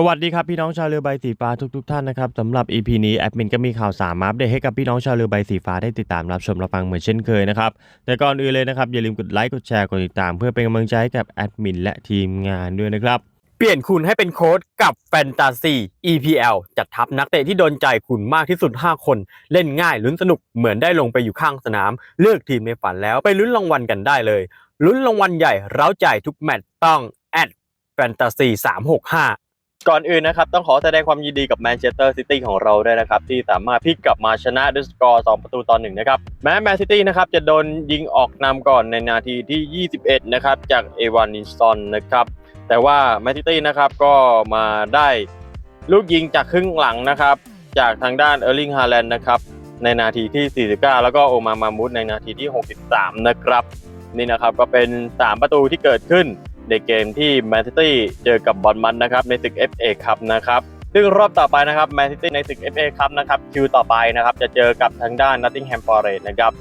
สวัสดีครับพี่น้องชาวเรือใบสีฟ้าทุกๆท่านนะครับสำหรับ EP นี้แอดมินก็มีข่าวสารมาอัปเดตให้กับพี่น้องชาวเรือใบสีฟ้าได้ติดตามรับชมรับฟังเหมือนเช่นเคยนะครับแต่ก่อนอื่นเลยนะครับอย่าลืมกดไลค์กดแชร์กดติดตาม เพื่อเป็นกำลังใจให้กับแอดมินและทีมงานด้วยนะครับเปลี่ยนคุณให้เป็นโค้ดกับแฟนตาซี EPL จัดทัพนักเตะที่โดนใจคุณมากที่สุด 5 คน เล่นง่ายลุ้นสนุกเหมือนได้ลงไปอยู่ข้างสนาม เลือกทีมในฝันแล้วไปลุ้นรางวัลกันได้เลยลุ้นรางวัลใหญ่เร้าใจทุกแมตช์ต้องแอดแฟนตาซี365 ก่อนอื่นนะครับ ต้องขอแสดงความยินดีกับแมนเชสเตอร์ซิตี้ของเราด้วยนะครับ ที่สามารถพลิกกลับมาชนะด้วยสกอร์ 2 ประตูต่อหนึ่งนะครับ แม้แมนซิตี้นะครับ จะโดนยิงออกนำก่อนในนาทีที่ 21 นะครับ จากเอวานินซอนนะครับ แต่ว่าแมนซิตี้นะครับก็มาได้ลูกยิงจากครึ่งหลังนะครับ จากทางด้านเออร์ลิงฮาแลนด์นะครับในนาทีที่ 49 แล้วก็โอมามามุดในนาทีที่ 63 นะครับ นี่นะครับก็เป็น 3 ประตูที่เกิดขึ้น ในเกมที่แมนซิตี้เจอกับบอลมันนะครับในศึก FA ครับนะครับซึ่งรอบต่อไปนะครับแมนซิตี้ในศึก FA ครับนะครับคิวต่อไปนะครับจะเจอกับทางด้าน Nottingham Forest นะครับ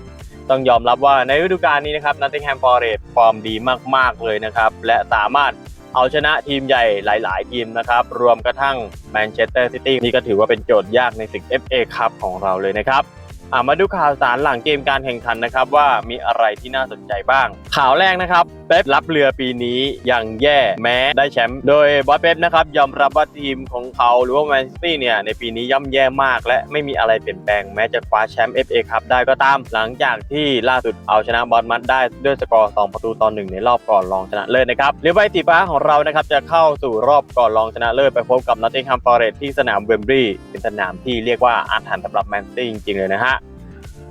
ต้องยอมรับว่าในฤดูกาลนี้นะครับ Nottingham Forest ฟอร์มดีมาก ๆ เลยนะครับ และสามารถเอาชนะทีมใหญ่หลาย ๆ ทีมนะครับ รวมกระทั่งแมนเชสเตอร์ซิตี้นี่ก็ถือว่าเป็นโจทย์ยากในศึก FA ครับของเราเลยนะครับ อะมาดูข่าวสารหลังเกมการแข่งขันนะครับ ว่ามีอะไรที่น่าสนใจบ้าง ข่าวแรกนะครับเป๊ปรับเรือปีนี้ยังแย่แม้ได้แชมป์โดยบอสเป๊ปนะครับยอมรับว่าทีมของเขาหรือว่าแมนซิตี้เนี่ยในปีนี้ย่ำแย่มาก และไม่มีอะไรเปลี่ยนแปลงแม้จะคว้าแชมป์ FA ครับได้ก็ตาม หลังจากที่ล่าสุดเอาชนะบอลมัดได้ด้วยสกอร์ 2 ประตูต่อหนึ่งในรอบก่อนรองชนะเลิศนะครับเรือใบสีฟ้าของเรานะครับจะเข้าสู่รอบก่อนรองชนะเลิศไปพบกับนอตติงแฮมฟอร์เรสที่สนามเวมบรีย์เป็นสนามที่เรียกว่าอาถรรพ์สำหรับแมนซิตี้จริงๆเลยนะฮะ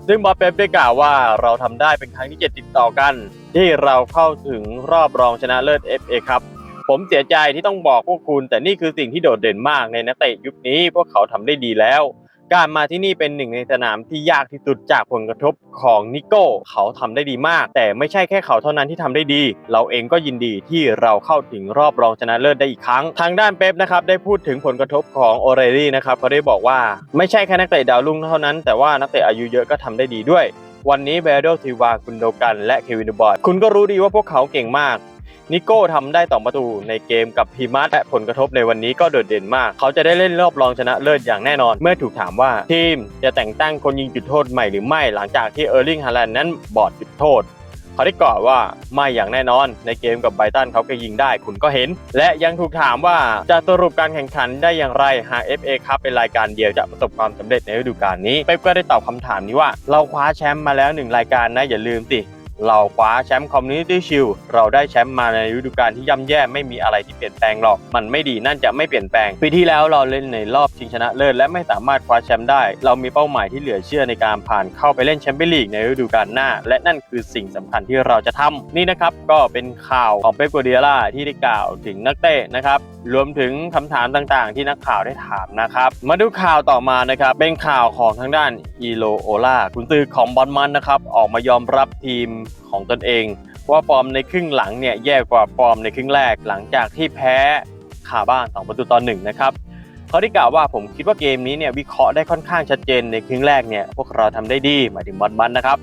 ซึ่งบอสเป๊ปได้กล่าวว่าเราทำได้เป็นครั้งที่ 7 ติดต่อกัน ที่เราเข้าถึงรอบรองชนะเลิศ FA ครับ ผมเสียใจที่ต้องบอกพวกคุณ แต่นี่คือสิ่งที่โดดเด่นมากในนักเตะยุคนี้ พวกเขาทำได้ดีแล้ว การมาที่นี่เป็นหนึ่งในสนามที่ยากที่สุดจากผลกระทบของนิโก้ เขาทำได้ดีมาก แต่ไม่ใช่แค่เขาเท่านั้นที่ทำได้ดี เราเองก็ยินดีที่เราเข้าถึงรอบรองชนะเลิศได้อีกครั้ง ทางด้านเป๊ปนะครับได้พูดถึงผลกระทบของโอเรลี่นะครับเขาได้บอกว่าไม่ใช่แค่นักเตะดาวรุ่งเท่านั้น แต่ว่านักเตะอายุเยอะก็ทำได้ดีด้วย วันนี้เบโดซิวากุนโดกันและเควินดูบอร์ดคุณก็รู้ดีว่าพวกเขาเก่งมาก นิโก้ทำได้สองประตูในเกมกับพีมัสและผลกระทบในวันนี้ก็โดดเด่นมาก เขาจะได้เล่นรอบรองชนะเลิศอย่างแน่นอน เมื่อถูกถามว่าทีมจะแต่งตั้งคนยิงจุดโทษใหม่หรือไม่หลังจากที่เออร์ลิงฮาแลนด์นั้นบอดจุดโทษเขาได้กล่าวว่าไม่อย่างแน่นอน ในเกมกับไบรตันเขาก็ยิงได้คุณก็เห็น และยังถูกถามว่าจะสรุปการแข่งขันได้อย่างไรหาก FA ครับเป็นรายการเดียวจะประสบความสำเร็จในฤดูกาลนี้เป๊ปก็ได้ตอบคำถามนี้ว่า เราคว้าแชมป์มาแล้วหนึ่งรายการนะอย่าลืมสิ เราคว้าแชมป์คอมมูนิตี้ชิลเราได้แชมป์มาในฤดูกาลที่ย่ำแย่ไม่มีอะไรที่เปลี่ยนแปลงหรอก มันไม่ดีนั่นจะไม่เปลี่ยนแปลง ปีที่แล้วเราเล่นในรอบชิงชนะเลิศและไม่สามารถคว้าแชมป์ได้ เรามีเป้าหมายที่เหลือเชื่อในการผ่านเข้าไปเล่นแชมเปี้ยนลีกในฤดูกาลหน้า และนั่นคือสิ่งสำคัญที่เราจะทำนี่นะครับก็เป็นข่าวของเป๊ปกัวเดียล่าที่ได้กล่าวถึงนักเตะนะครับ รวมถึงคำถามต่างๆ ที่นักข่าวได้ถามนะครับ มาดูข่าวต่อมานะครับ เป็นข่าวของทางด้านอีโลโอลาคุณตือของบอลมันนะครับ ออกมายอมรับทีมของตนเอง ว่าฟอร์มในครึ่งหลังเนี่ยแย่กว่าฟอร์มในครึ่งแรกหลังจากที่แพ้ขาบ้าน2ประตูต่อหนึ่งนะครับเขาได้กล่าวว่าผมคิดว่าเกมนี้เนี่ยวิเคราะห์ได้ค่อนข้างชัดเจนในครึ่งแรกเนี่ยพวกเราทำได้ดีหมายถึงบอลมันนะครับ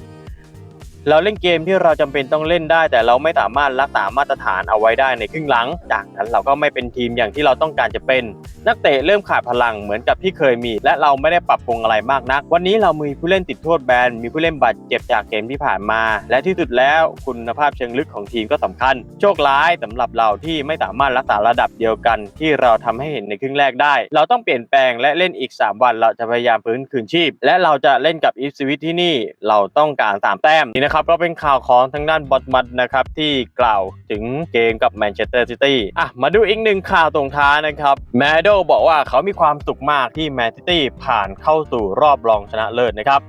เราเล่นเกมที่เราจำเป็นต้องเล่นได้ แต่เราไม่สามารถรักษามาตรฐานเอาไว้ได้ในครึ่งหลัง จากนั้นเราก็ไม่เป็นทีมอย่างที่เราต้องการจะเป็น นักเตะเริ่มขาดพลังเหมือนกับที่เคยมี และเราไม่ได้ปรับปรุงอะไรมากนัก วันนี้เรามีผู้เล่นติดโทษแบนมีผู้เล่นบาดเจ็บจากเกมที่ผ่านมา และที่สุดแล้วคุณภาพเชิงลึกของทีมก็สำคัญ โชคร้ายสำหรับเราที่ไม่สามารถรักษาระดับเดียวกัน ที่เราทำให้เห็นในครึ่งแรกได้ เราต้องเปลี่ยนแปลงและเล่นอีก 3 วันเราจะพยายามฟื้นคืนชีพ และเราจะเล่นกับอีฟสวิตที่นี่เราต้องการสามแต้มนี่นะครับก็เป็นข่าวของทางด้านบอทมัดนะครับที่กล่าวถึงเกมกับแมนเชสเตอร์ซิตี้อะมาดูอีกหนึ่งข่าวตรงท้ายนะครับแมโดบอกว่าเขามีความสุขมากที่แมนซิตี้ผ่านเข้าสู่รอบรองชนะเลิศนะครับ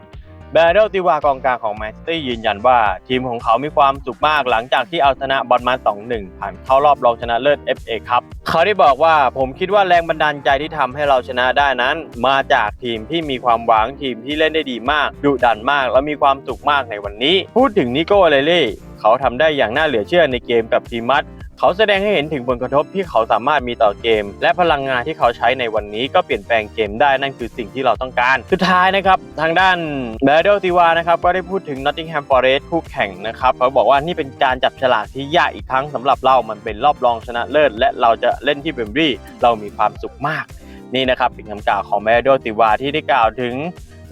แบรเดลติวากองกลางของแมนซิตี้ยืนยันว่า ทีมของเขามีความสุขมากหลังจากที่เอาชนะบอลมา2-1 ผ่านเข้ารอบรองชนะเลิศ FA ครับเขาได้บอกว่าผมคิดว่าแรงบันดาลใจที่ทำให้เราชนะได้นั้น มาจากทีมที่มีความหวังทีมที่เล่นได้ดีมากดุดันมาก และมีความสุขมากในวันนี้ พูดถึงนิโก้เลเล่เขาทำได้อย่างน่าเหลือเชื่อในเกมกับทีมมัด เขาแสดงให้เห็นถึงผลกระทบที่เขาสามารถมีต่อเกม และพลังงานที่เขาใช้ในวันนี้ก็เปลี่ยนแปลงเกมได้นั่นคือสิ่งที่เราต้องการ สุดท้ายนะครับ ทางด้านเบรเดลติวานะครับก็ได้พูดถึง Nottingham Forest คู่แข่งนะครับ เขาบอกว่านี่เป็นการจับฉลากที่ยากอีกครั้งสำหรับเรา มันเป็นรอบรองชนะเลิศ และเราจะเล่นที่เบมบรีเรามีความสุขมาก นี่นะครับเป็นคำกล่าวของเบรเดลติวาที่ได้กล่าวถึง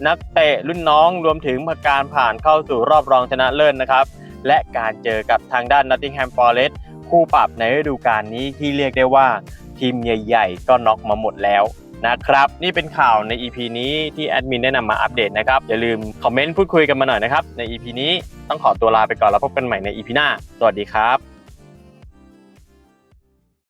นักเตะรุ่นน้องรวมถึงการผ่านเข้าสู่รอบรองชนะเลิศนะครับและการเจอกับทางด้าน Nottingham Forest คู่ปรับในฤดูกาลนี้ที่เรียกได้ว่าทีมใหญ่ ๆ ก็น็อกมาหมดแล้วนะครับ นี่เป็นข่าวใน EP นี้ที่แอดมินได้นำมาอัปเดตนะครับ อย่าลืมคอมเมนต์พูดคุยกันมาหน่อยนะครับ ใน EP นี้ต้องขอตัวลาไปก่อนแล้วพบกันใหม่ใน EP หน้า สวัสดีครับ